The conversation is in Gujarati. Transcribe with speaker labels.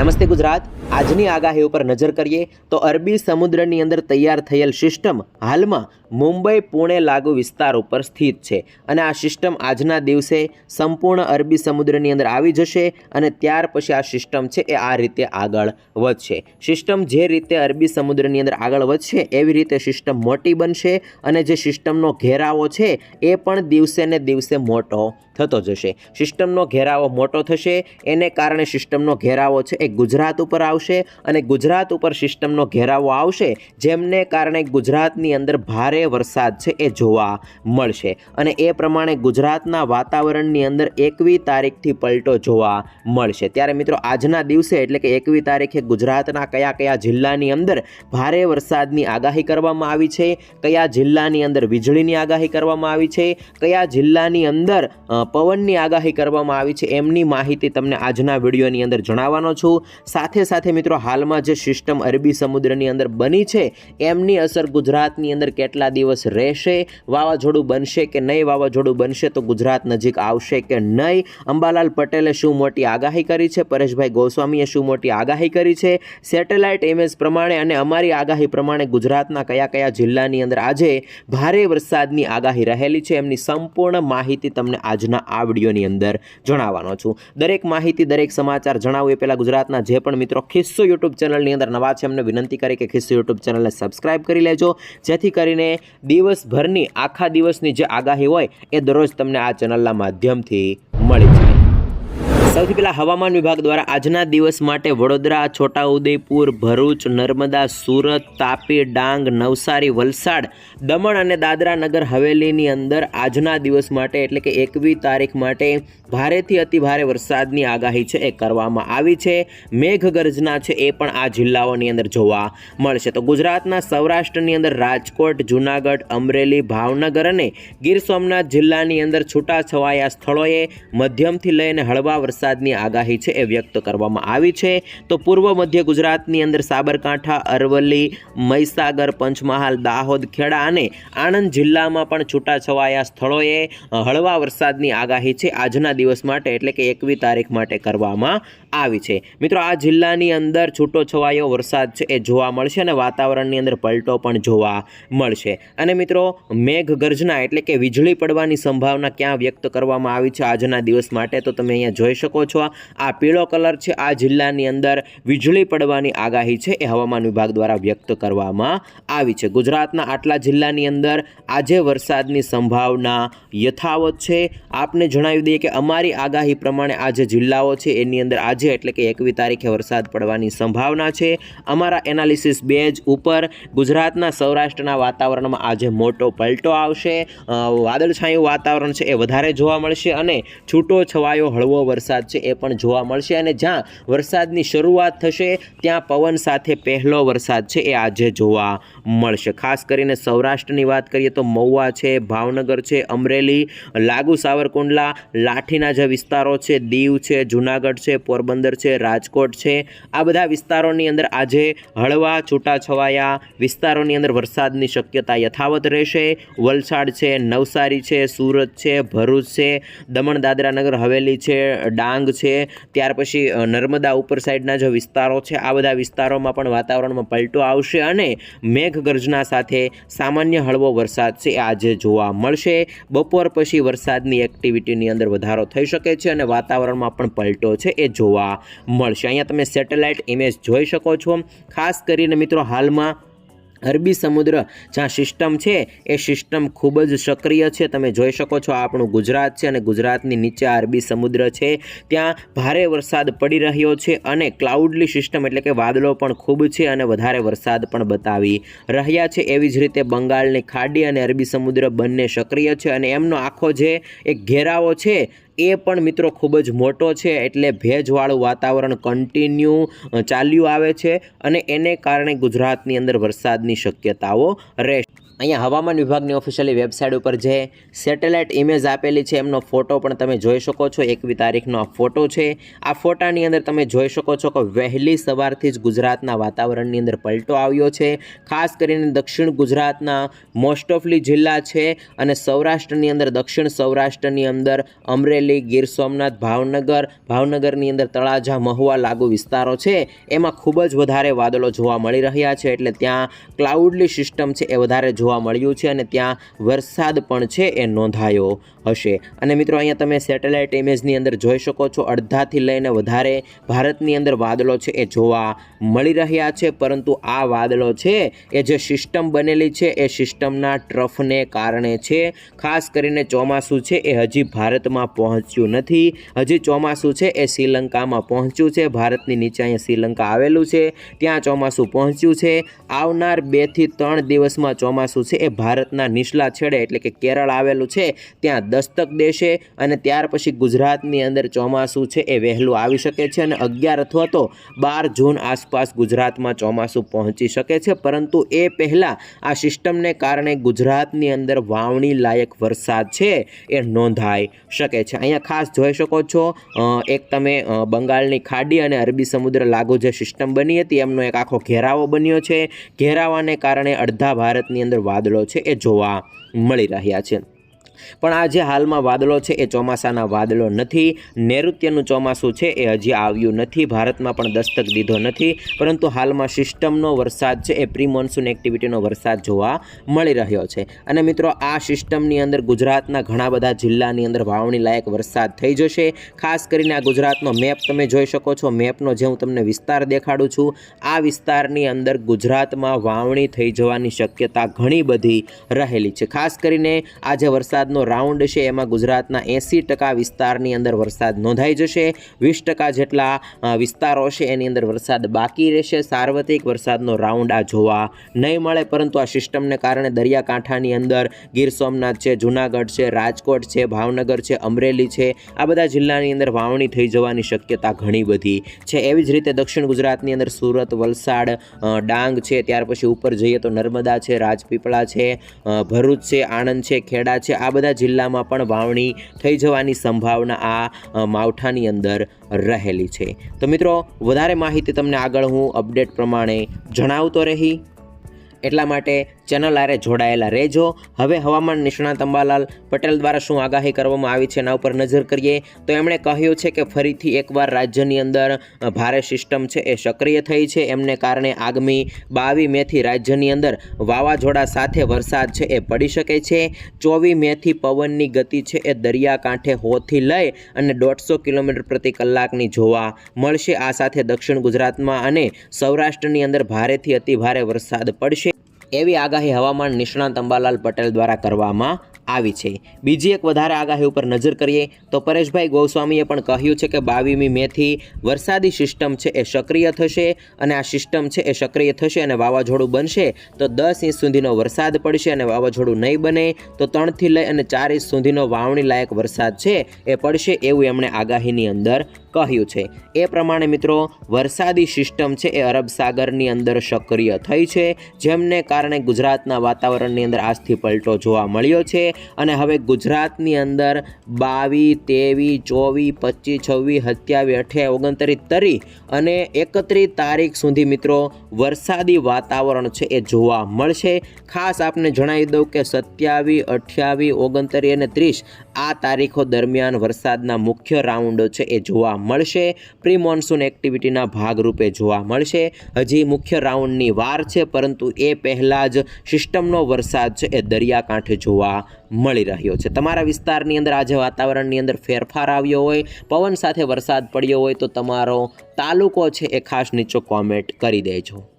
Speaker 1: નમસ્તે ગુજરાત. આજની આગાહી ઉપર નજર કરીએ તો અરબી સમુદ્રની અંદર તૈયાર થયેલ સિસ્ટમ હાલમાં મુંબઈ, પુણે લાગુ વિસ્તાર ઉપર સ્થિત છે અને આ સિસ્ટમ આજના દિવસે સંપૂર્ણ અરબી સમુદ્રની અંદર આવી જશે અને ત્યાર પછી આ સિસ્ટમ છે એ આ રીતે આગળ વધશે. સિસ્ટમ જે રીતે અરબી સમુદ્રની અંદર આગળ વધશે, એવી રીતે સિસ્ટમ મોટી બનશે અને જે સિસ્ટમનો ઘેરાવો છે એ પણ દિવસે ને દિવસે મોટો થતો જશે. સિસ્ટમનો ઘેરાવો મોટો થશે. એને કારણે સિસ્ટમનો ઘેરાવો છે એ ગુજરાત ઉપર આવશે અને ગુજરાત ઉપર સિસ્ટમનો ઘેરાવો આવશે, જેમને કારણે ગુજરાતની અંદર ભારે વરસાદ છે એ જોવા મળશે. અને એ પ્રમાણે ગુજરાતના વાતાવરણની અંદર એકવી તારીખથી પલટો જોવા મળશે. ત્યારે મિત્રો, આજના દિવસે એટલે કે એકવી તારીખે ગુજરાતના કયા કયા જિલ્લાની અંદર ભારે વરસાદની આગાહી કરવામાં આવી છે, કયા જિલ્લાની અંદર વીજળીની આગાહી કરવામાં આવી છે, કયા જિલ્લાની અંદર પવનની આગાહી કરવામાં આવી છે, એમની માહિતી તમને આજના વિડીયોની અંદર જણાવવાનો છું. સાથે સાથે મિત્રો, હાલમાં જે સિસ્ટમ અરબી સમુદ્રની અંદર બની છે, એમની અસર ગુજરાતની અંદર કેટલા દિવસ રહેશે, વાવાઝોડું બનશે કે નહીં, વાવાઝોડું બનશે તો ગુજરાત નજીક આવશે કે નહીં? અંબાલાલ પટેલે શું મોટી આગાહી કરી છે? પરેશભાઈ ગોસ્વામીએ શું મોટી આગાહી કરી છે? સેટેલાઇટ ઇમેજ પ્રમાણે અને અમારી આગાહી પ્રમાણે ગુજરાતના કયા કયા જિલ્લાની અંદર આજે ભારે વરસાદની આગાહી રહેલી છે? એમની સંપૂર્ણ માહિતી તમને આજના આ વિડીયોની અંદર જણાવવાનો છું. દરેક માહિતી, દરેક સમાચાર જણાવું એ પહેલાં ગુજરાતના જે પણ મિત્રો ખિસ્સો યુટ્યુબ ચેનલની અંદર નવા છે, એમને વિનંતી કરી કે ખિસ્સો યુટ્યુબ ચેનલને સબસ્ક્રાઈબ કરી લેજો. જેથી કરીને દિવસભરની, આખા દિવસની જે આગાહી હોય, એ દરરોજ તમને આ ચેનલના માધ્યમથી મળી જાય. સૌથી પહેલાં હવામાન વિભાગ દ્વારા આજના દિવસ માટે વડોદરા, છોટાઉદેપુર, ભરૂચ, નર્મદા, સુરત, તાપી, ડાંગ, નવસારી, વલસાડ, દમણ અને દાદરા નગર હવેલીની અંદર આજના દિવસ માટે એટલે કે એકવી તારીખ માટે ભારેથી અતિ ભારે વરસાદની આગાહી છે એ કરવામાં આવી છે. મેઘગર્જના છે એ પણ આ જિલ્લાઓની અંદર જોવા મળશે. તો ગુજરાતના સૌરાષ્ટ્રની અંદર રાજકોટ, જુનાગઢ, અમરેલી, ભાવનગર અને ગીર સોમનાથ જિલ્લાની અંદર છૂટાછવાયા સ્થળોએ મધ્યમથી લઈને હળવા વરસાદની આગાહી છે એ વ્યક્ત કરવામાં આવી છે. તો પૂર્વ મધ્ય ગુજરાતની અંદર સાબરકાંઠા, અરવલ્લી, મહીસાગર, પંચમહાલ, દાહોદ, ખેડા અને આણંદ જિલ્લામાં પણ છૂટાછવાયા સ્થળોએ હળવા વરસાદની આગાહી છે. આજના દિવસ માટે એટલે કે એકવી તારીખ માટે કરવામાં આવી છે. મિત્રો, આ જિલ્લાની અંદર છૂટોછવાયો વરસાદ છે એ જોવા મળશે અને વાતાવરણની અંદર પલટો પણ જોવા મળશે. અને મિત્રો મેઘ ગર્જના એટલે કે વીજળી પડવાની સંભાવના ક્યાં વ્યક્ત કરવામાં આવી છે આજના દિવસ માટે, તો તમે અહીંયા જોઈ શકો છો. આ પીળો કલર છે. આ જિલ્લાની અંદર વીજળી પડવાની આગાહી છે. એ હવામાન વિભાગ દ્વારા વ્યક્ત કરવામાં આવી છે. ગુજરાતના આટલા જિલ્લાની અંદર આજે વરસાદની સંભાવના યથાવત છે. આપને જણાવી દઈએ કે અમારી આગાહી પ્રમાણે આ જે જિલ્લાઓ છે. એની અંદર આજે એટલે કે એકવી તારીખે વરસાદ પડવાની સંભાવના છે. અમારા એનાલિસિસ બેજ ઉપર ગુજરાતના સૌરાષ્ટ્રના વાતાવરણમાં આજે મોટો પલટો આવશે. વાદળછાયું વાતાવરણ છે. એ વધારે જોવા મળશે અને છૂટો છવાયો હળવો વરસાદ છે એ પણ જોવા મળશે અને જ્યાં વરસાદની શરૂઆત થશે, ત્યાં પવન સાથે પહેલો વરસાદ છે એ આજે જોવા મળશે. ખાસ કરીને સૌરાષ્ટ્રની વાત કરીએ તો મહુવા છે, ભાવનગર છે, અમરેલી, લાગુ સાવરકુંડલા, લાઠીના જે વિસ્તારો છે, દીવ છે, જુનાગઢ છે, પોરબંદર છે, રાજકોટ છે, આ બધા વિસ્તારોની અંદર આજે હળવા છૂટાછવાયા વિસ્તારોની અંદર વરસાદની શક્યતા યથાવત રહેશે. વલસાડ છે, નવસારી છે, સુરત છે, ભરૂચ છે, દમણ, દાદરા નગર, હવેલી છે ડાંગ છે, ત્યાર પછી નર્મદા ઉપર સાઈડના જે વિસ્તારો છે. આ બધા વિસ્તારોમાં પણ વાતાવરણમાં પલટો આવશે અને મેઘગર્જના સાથે સામાન્ય હળવો વરસાદ છે આજે જોવા મળશે. બપોર પછી વરસાદની એક્ટિવિટીની અંદર વધારો થઈ શકે છે અને વાતાવરણમાં પણ પલટો છે એ જોવા મળશે. અહીંયા તમે સેટેલાઇટ ઇમેજ જોઈ શકો છો. ખાસ કરીને મિત્રો, હાલમાં અરબી સમુદ્ર જ્યાં સિસ્ટમ છે, એ સિસ્ટમ ખૂબ જ સક્રિય છે. તમે જોઈ શકો છો આપણું ગુજરાત છે અને ગુજરાતની નીચે અરબી સમુદ્ર છે. ત્યાં ભારે વરસાદ પડી રહ્યો છે અને ક્લાઉડલી સિસ્ટમ એટલે કે વાદળો પણ ખૂબ છે અને વધારે વરસાદ પણ બતાવી રહ્યા છે. એવી જ રીતે બંગાળની ખાડી અને અરબી સમુદ્ર બંને સક્રિય છે અને એમનો આખો જે એક ઘેરાવો છે એ પણ મિત્રો ખૂબ જ મોટો છે, એટલે ભેજવાળું વાતાવરણ કન્ટિન્યુ ચાલ્યું આવે છે અને એને કારણે ગુજરાતની અંદર વરસાદની શક્યતાઓ રહેશે. અહીંયા હવામાન વિભાગની ઓફિશિયલી વેબસાઇટ ઉપર જે સેટેલાઇટ ઇમેજ આપેલી છે, એમનો ફોટો પણ તમે જોઈ શકો છો. એકવી તારીખનો આ ફોટો છે. આ ફોટાની અંદર તમે જોઈ શકો છો કે વહેલી સવારથી જ ગુજરાતના વાતાવરણની અંદર પલટો આવ્યો છે. ખાસ કરીને દક્ષિણ ગુજરાતના મોસ્ટ ઓફલી જિલ્લા છે અને સૌરાષ્ટ્રની અંદર, દક્ષિણ સૌરાષ્ટ્રની અંદર અમરેલી, ગીર સોમનાથ, ભાવનગર, ભાવનગરની અંદર તળાજા, મહુવા લાગુ વિસ્તારો છે. એમાં ખૂબ જ વધારે વાદળો જોવા મળી રહ્યા છે, એટલે ત્યાં ક્લાઉડલી સિસ્ટમ છે, એ વધારે જોવા મળ્યું છે અને ત્યાં વરસાદ પણ છે એ નોંધાયો હશે. અને મિત્રો, અહીંયા તમે સેટેલાઇટ ઇમેજની અંદર જોઈ શકો છો, અડધાથી લઈને વધારે ભારતની અંદર વાદળો છે એ જોવા મળી રહ્યા છે. પરંતુ આ વાદળો છે એ જે સિસ્ટમ બનેલી છે એ સિસ્ટમના ટ્રફને કારણે છે. ખાસ કરીને ચોમાસું છે એ હજી ભારતમાં પહોંચ્યું નથી. હજી ચોમાસું છે એ શ્રીલંકામાં પહોંચ્યું છે. ભારતની નીચે અહીંયા શ્રીલંકા આવેલું છે. ત્યાં ચોમાસું પહોંચ્યું છે. આવનાર બેથી ત્રણ દિવસમાં ચોમાસું છે એ ભારતના નીચલા છેડે એટલે કે કેરળ આવેલું છે, ત્યાં દસ્તક દેશે અને ત્યાર પછી ગુજરાતની અંદર ચોમાસું છે એ વહેલું આવી શકે છે અને અગિયાર અથવા તો બાર જૂન આસપાસ ગુજરાતમાં ચોમાસું પહોંચી શકે છે. પરંતુ એ પહેલાં આ સિસ્ટમને કારણે ગુજરાતની અંદર વાવણી લાયક વરસાદ છે એ નોંધાઈ શકે છે. અહીંયા ખાસ જોઈ શકો છો એક તમે બંગાળની ખાડી અને અરબી સમુદ્ર લાગુ જે સિસ્ટમ બની હતી એમનો એક આખો ઘેરાવો બન્યો છે. ઘેરાવાને કારણે અડધા ભારતની અંદર વાદળો છે એ જોવા મળી રહ્યા છે. પણ આ જે હાલમાં વાદળો છે, એ ચોમાસાના વાદળો નથી. નૈઋત્યનું ચોમાસું છે, એ હજી આવ્યું નથી. ભારતમાં પણ દસ્તક દીધો નથી. પરંતુ હાલમાં સિસ્ટમનો વરસાદ છે, એ પ્રી મોન્સૂન એક્ટિવિટીનો વરસાદ જોવા મળી રહ્યો છે. અને મિત્રો, આ સિસ્ટમની અંદર ગુજરાતના ઘણા બધા જિલ્લાની અંદર વાવણી લાયક વરસાદ થઈ જશે. ખાસ કરીને આ ગુજરાતનો મેપ તમે જોઈ શકો છો. મેપનો જે હું તમને વિસ્તાર દેખાડું છું, આ વિસ્તારની અંદર ગુજરાતમાં વાવણી થઈ જવાની શક્યતા ઘણી બધી રહેલી છે. ખાસ કરીને આ જે વરસાદનો રાઉન્ડ છે. એમાં ગુજરાતના એંસી ટકા વિસ્તારની અંદર વરસાદ નોંધાઈ જશે. વીસ ટકા જેટલા વિસ્તારો છે એની અંદર વરસાદ બાકી રહેશે. સાર્વત્રિક વરસાદનો રાઉન્ડ આ જોવા નહીં મળે, પરંતુ આ સિસ્ટમને કારણે દરિયાકાંઠાની અંદર ગીર સોમનાથ છે, જુનાગઢ છે, રાજકોટ છે, ભાવનગર છે, અમરેલી છે, આ બધા જિલ્લાની અંદર વાવણી થઈ જવાની શક્યતા ઘણી બધી છે. એવી જ રીતે દક્ષિણ ગુજરાતની અંદર સુરત, વલસાડ ડાંગ છે. ત્યાર પછી ઉપર જઈએ તો નર્મદા છે, રાજપીપળા છે ભરૂચ છે, આણંદ છે, ખેડા છે. આ બધા જિલ્લામાં પણ વાવણી થઈ જવાની સંભાવના આ માવઠાની અંદર રહેલી છે. તો મિત્રો, વધારે માહિતી તમને આગળ હું અપડેટ પ્રમાણે જણાવતો રહી. એટલા માટે ચેનલ આરે જોડાયેલા રહેજો. હવે હવામાન નિષ્ણાત અંબાલાલ પટેલ દ્વારા શું આગાહી કરવામાં આવી છે એના ઉપર નજર કરીએ. તો એમણે કહ્યું છે કે ફરીથી એકવાર રાજ્યની અંદર ભારે સિસ્ટમ છે એ સક્રિય થઈ છે. એમને કારણે આગામી બાવી મેથી રાજ્યની અંદર વાવાઝોડા સાથે વરસાદ છે એ પડી શકે છે. ચોવી મેથી પવનની ગતિ છે એ દરિયાકાંઠે હોથી લઈ અને દોઢસો કિલોમીટર પ્રતિ કલાકની જોવા મળશે. આ સાથે દક્ષિણ ગુજરાતમાં અને સૌરાષ્ટ્રની અંદર ભારેથી અતિ ભારે વરસાદ પડશે. એવી આગાહી હવામાન નિષ્ણાંત અંબાલાલ પટેલ દ્વારા કરવામાં આવી છે. બીજી એક વધારે આગાહી ઉપર નજર કરીએ તો પરેશભાઈ ગોસ્વામીએ પણ કહ્યું છે કે બાવીમી મેથી વરસાદી સિસ્ટમ છે એ સક્રિય થશે અને આ સિસ્ટમ છે એ સક્રિય થશે અને વાવાઝોડું બનશે તો દસ ઇંચ સુધીનો વરસાદ પડશે અને વાવાઝોડું નહીં બને તો ત્રણથી લઈ અને ચાર ઇંચ સુધીનો વાવણી લાયક વરસાદ છે એ પડશે એવું એમણે આગાહીની અંદર કહ્યું છે. એ પ્રમાણે મિત્રો, વરસાદી સિસ્ટમ છે એ અરબ સાગરની અંદર સક્રિય થઈ છે, જેમને કારણે ગુજરાતના વાતાવરણની અંદર આજથી પલટો જોવા મળ્યો છે અને હવે ગુજરાતની અંદર બાવીસ તેવીસ ચોવીસ, પચીસ, છવ્વીસ, સત્યાવીસ, અઠ્યાવીસ, ઓગણત્રીસ તરી અને એકત્રીસ તારીખ સુધી મિત્રો વરસાદી વાતાવરણ છે એ જોવા મળશે. ખાસ આપને જણાવી દઉં કે સત્યાવીસ, અઠ્યાવીસ, ઓગણત્રીસ અને ત્રીસ આ તારીખો દરમિયાન વરસાદના મુખ્ય રાઉન્ડો છે એ જોવા મળશે. પ્રી મોન્સૂન એક્ટિવિટીના ભાગરૂપે જોવા મળશે. હજી મુખ્ય રાઉન્ડની વાર છે, પરંતુ એ પહેલાં જ સિસ્ટમનો વરસાદ છે એ દરિયાકાંઠે જોવા મળી રહ્યો છે. તમારા વિસ્તારની અંદર આજે વાતાવરણની અંદર ફેરફાર આવ્યો હોય, પવન સાથે વરસાદ પડ્યો હોય તો તમારો તાલુકો છે એ ખાસ નીચો કોમેન્ટ કરી દેજો.